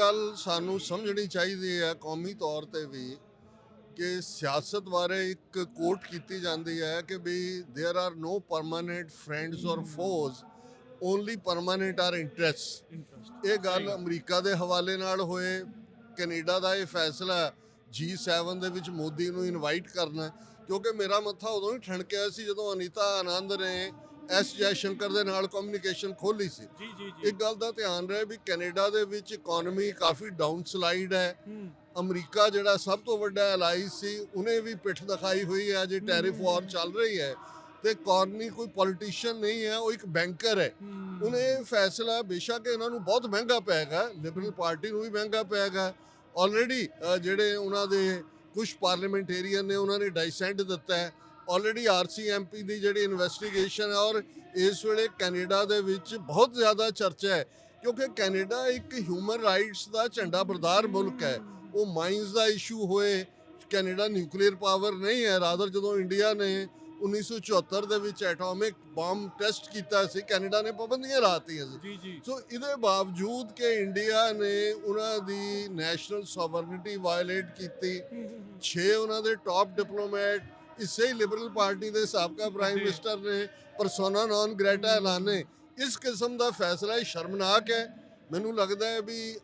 ਗੱਲ ਸਾਨੂੰ ਸਮਝਣੀ ਚਾਹੀਦੀ ਹੈ ਕੌਮੀ ਤੌਰ ਤੇ ਵੀ ਕਿ ਸਿਆਸਤ ਬਾਰੇ ਇੱਕ ਕੋਟ ਕੀਤੀ ਜਾਂਦੀ ਹੈ ਕਿ ਵੀ there are no permanent friends or foes only permanent are interest interest ਇਹ ਗੱਲ ਅਮਰੀਕਾ ਦੇ ਹਵਾਲੇ ਨਾਲ ਹੋਏ ਕੈਨੇਡਾ ਦਾ ਇਹ ਫੈਸਲਾ G7 ਦੇ ਵਿੱਚ ਮੋਦੀ ਨੂੰ ਇਨਵਾਈਟ ਕਰਨਾ ਕਿਉਂਕਿ ਮੇਰਾ ਮੱਥਾ ਉਦੋਂ ਹੀ ਠਣਕਿਆ ਸੀ ਜਦੋਂ ਅਨੀਤਾ ਆਨੰਦ ਨੇ ਐਸ ਜੈ ਸ਼ੰਕਰ ਦੇ ਨਾਲ ਕਮਿਊਨੀਕੇਸ਼ਨ ਖੋਲੀ ਸੀ। ਜੀ ਜੀ ਜੀ। ਇੱਕ ਗੱਲ ਦਾ ਧਿਆਨ ਰਹੇ ਵੀ ਕੈਨੇਡਾ ਦੇ ਵਿੱਚ ਇਕਨੋਮੀ ਕਾਫੀ ਡਾਊਨ ਸਲਾਈਡ ਹੈ। ਅਮਰੀਕਾ ਜਿਹੜਾ ਸਭ ਤੋਂ ਵੱਡਾ ਐਲਾਈ ਸੀ ਉਹਨੇ ਵੀ ਪਿੱਠ ਦਿਖਾਈ ਹੋਈ ਹੈ ਜੇ ਟੈਰਿਫ ਵਾਰ ਚੱਲ ਰਹੀ ਹੈ। ਤੇ ਕਾਰਨੀ ਕੋਈ ਪੋਲੀਟੀਸ਼ੀਅਨ ਨਹੀਂ ਹੈ ਉਹ ਇੱਕ ਬੈਂਕਰ ਹੈ। ਉਹਨੇ ਫੈਸਲਾ ਬੇਸ਼ੱਕ ਇਹਨਾਂ ਨੂੰ ਬਹੁਤ ਮਹਿੰਗਾ ਪੈਗਾ ਲਿਬਰਲ ਪਾਰਟੀ ਨੂੰ ਵੀ ਮਹਿੰਗਾ ਪੈਗਾ। ਆਲਰੇਡੀ ਜਿਹੜੇ ਉਹਨਾਂ ਦੇ ਕੁਝ ਪਾਰਲੀਮੈਂਟੇਰੀਅਨ ਨੇ ਉਹਨਾਂ ਨੇ ਡਾਈਸੈਂਟ ਦਿੱਤਾ ਹੈ। ਆਲਰੇਡੀ ਆਰਸੀਐਮਪੀ ਦੀ ਜਿਹੜੀ ਇਨਵੈਸਟੀਗੇਸ਼ਨ ਹੈ ਔਰ ਇਸ ਵੇਲੇ ਕੈਨੇਡਾ ਦੇ ਵਿੱਚ ਬਹੁਤ ਜ਼ਿਆਦਾ ਚਰਚਾ ਹੈ ਕਿਉਂਕਿ ਕੈਨੇਡਾ ਇੱਕ ਹਿਊਮਨ ਰਾਈਟਸ ਦਾ ਝੰਡਾ ਬਰਦਾਰ ਮੁਲਕ ਹੈ। ਉਹ ਮਾਈਨਸ ਦਾ ਇਸ਼ੂ ਹੋਏ ਕੈਨੇਡਾ ਨਿਊਕਲੀਅਰ ਪਾਵਰ ਨਹੀਂ ਹੈ ਰਾਦਰ ਜਦੋਂ ਇੰਡੀਆ ਨੇ 1974 ਦੇ ਵਿੱਚ ਐਟੋਮਿਕ ਬੰਬ ਟੈਸਟ ਕੀਤਾ ਸੀ ਕੈਨੇਡਾ ਨੇ ਪਾਬੰਦੀਆਂ ਲਾਤੀਆਂ ਸੀ। ਜੀ ਜੀ। ਸੋ ਇਹਦੇ ਬਾਵਜੂਦ ਕਿ ਇੰਡੀਆ ਨੇ ਉਹਨਾਂ ਦੀ ਨੈਸ਼ਨਲ ਸੋਵਰਨਿਟੀ ਵਾਇਲੇਟ ਕੀਤੀ 6 ਉਹਨਾਂ ਦੇ ਟਾਪ ਡਿਪਲੋਮੈਟ ਇਸੇ ਹੀ ਲਿਬਰਲ ਪਾਰਟੀ ਦੇ ਸਾਬਕਾ ਪ੍ਰਾਈਮ। ਮਿਨਿਸਟਰ ਨੇ ਪਰਸੋਨਾ ਨਾਨ ਗ੍ਰੈਟਾ ਐਲਾਨੇ ਇਸ ਕਿਸਮ ਦਾ ਫੈਸਲਾ ਸ਼ਰਮਨਾਕ ਹੈ ਮੈਨੂੰ ਲੱਗਦਾ ਹੈ ਵੀ